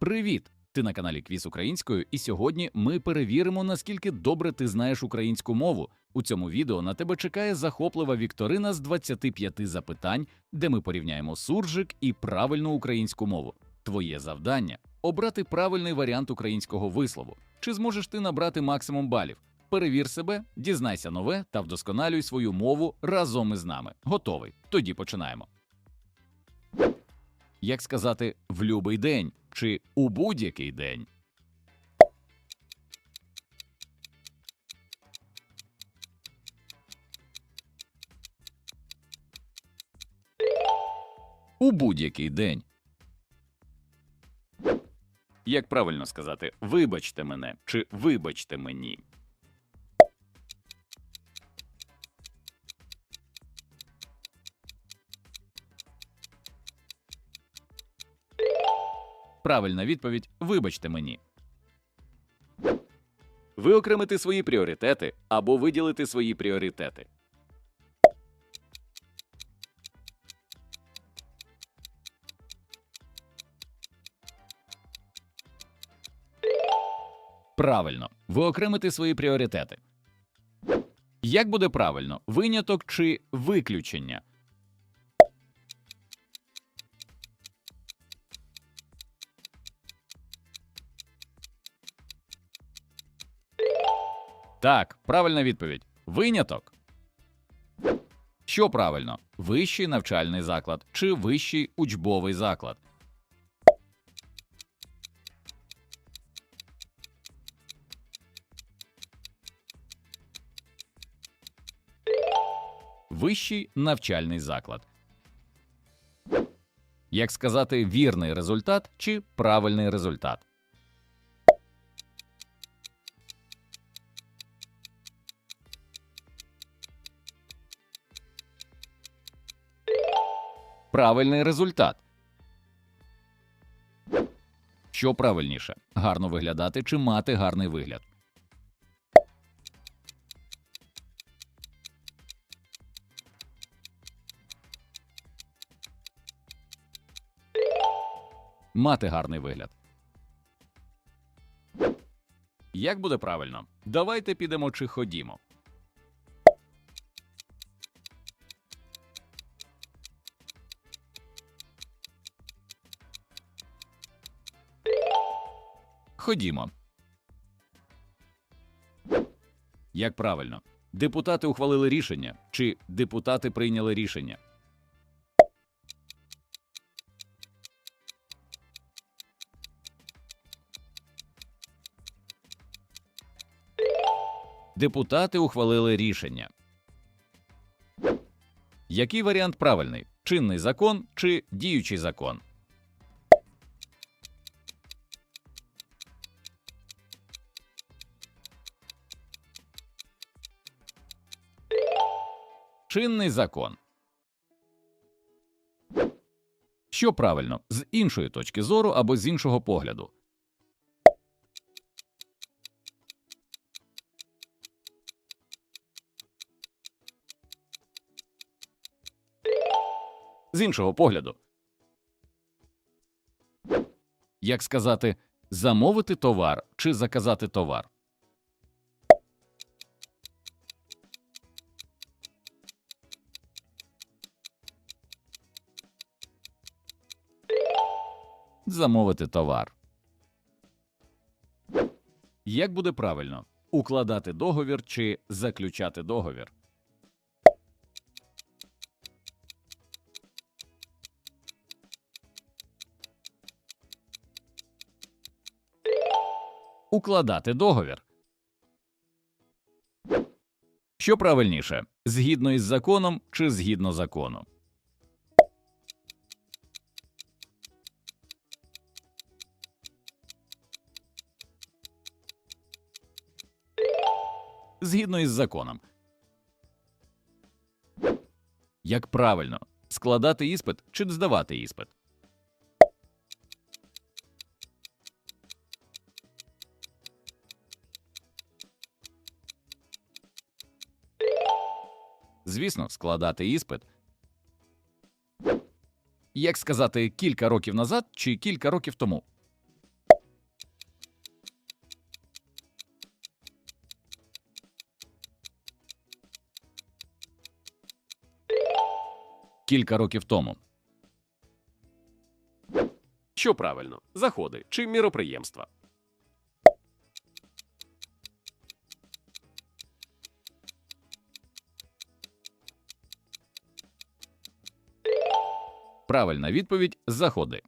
Привіт! Ти на каналі Квіз Українською, і сьогодні ми перевіримо, наскільки добре ти знаєш українську мову. У цьому відео на тебе чекає захоплива вікторина з 25 запитань, де ми порівняємо суржик і правильну українську мову. Твоє завдання обрати правильний варіант українського вислову. Чи зможеш ти набрати максимум балів? Перевір себе, дізнайся нове та вдосконалюй свою мову разом із нами. Готовий? Тоді починаємо. Як сказати в любий день чи у будь-який день? У будь-який день. Як правильно сказати вибачте мене чи вибачте мені? Правильна відповідь вибачте мені. Виокремити свої пріоритети або виділити свої пріоритети. Правильно, виокремити свої пріоритети. Як буде правильно виняток чи виключення? Так, правильна відповідь. Виняток. Що правильно? Вищий навчальний заклад чи вищий учбовий заклад? Вищий навчальний заклад. Як сказати вірний результат чи правильний результат? Правильний результат. Що правильніше? Гарно виглядати чи мати гарний вигляд? Мати гарний вигляд. Як буде правильно? Давайте підемо чи ходімо. Ходімо. Як правильно? Депутати ухвалили рішення чи депутати прийняли рішення? Депутати ухвалили рішення. Який варіант правильний? Чинний закон чи діючий закон? Чинний закон. Що правильно з іншої точки зору або з іншого погляду? З іншого погляду. Як сказати замовити товар чи заказати товар? Замовити товар. Як буде правильно укладати договір чи заключати договір? Укладати договір. Що правильніше згідно із законом чи згідно закону? Згідно із законом. Як правильно складати іспит чи здавати іспит? Звісно, складати іспит. Як сказати кілька років назад чи кілька років тому? Кілька років тому? Що правильно, заходи чи міроприємства? Правильна відповідь заходи.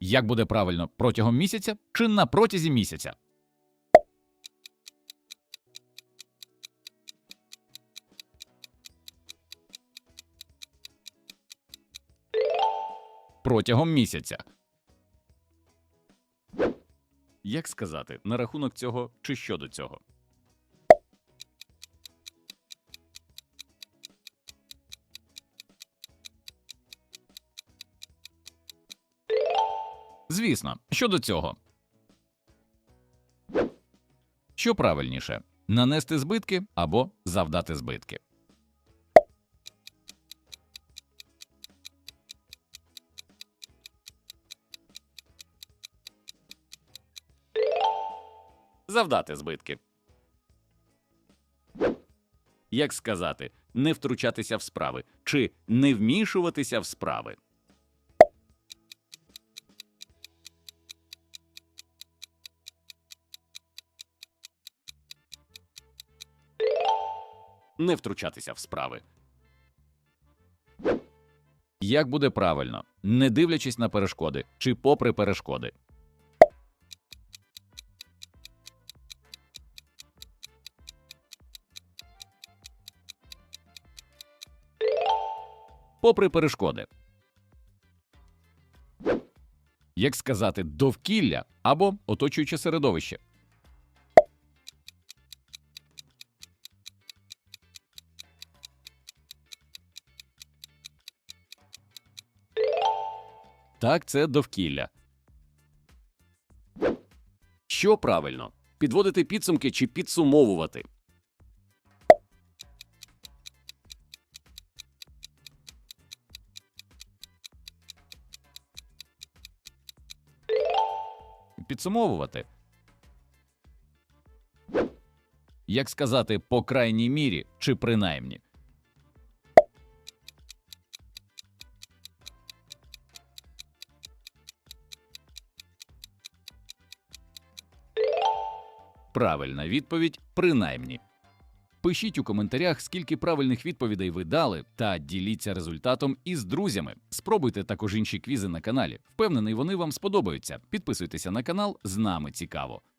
Як буде правильно протягом місяця чи на протязі місяця? Протягом місяця. Як сказати на рахунок цього чи щодо цього? Звісно, щодо цього. Що правильніше нанести збитки або завдати збитки? Завдати збитки. Як сказати, не втручатися в справи чи не вмішуватися в справи? Не втручатися в справи. Як буде правильно, не дивлячись на перешкоди чи попри перешкоди? Попри перешкоди. Як сказати довкілля або оточуюче середовище? Так, це довкілля. Що правильно? Підводити підсумки чи підсумовувати? Підсумовувати. Як сказати по крайній мірі чи принаймні? Правильна відповідь принаймні. Пишіть у коментарях, скільки правильних відповідей ви дали, та діліться результатом із друзями. Спробуйте також інші квізи на каналі. Впевнений, вони вам сподобаються. Підписуйтеся на канал, з нами цікаво.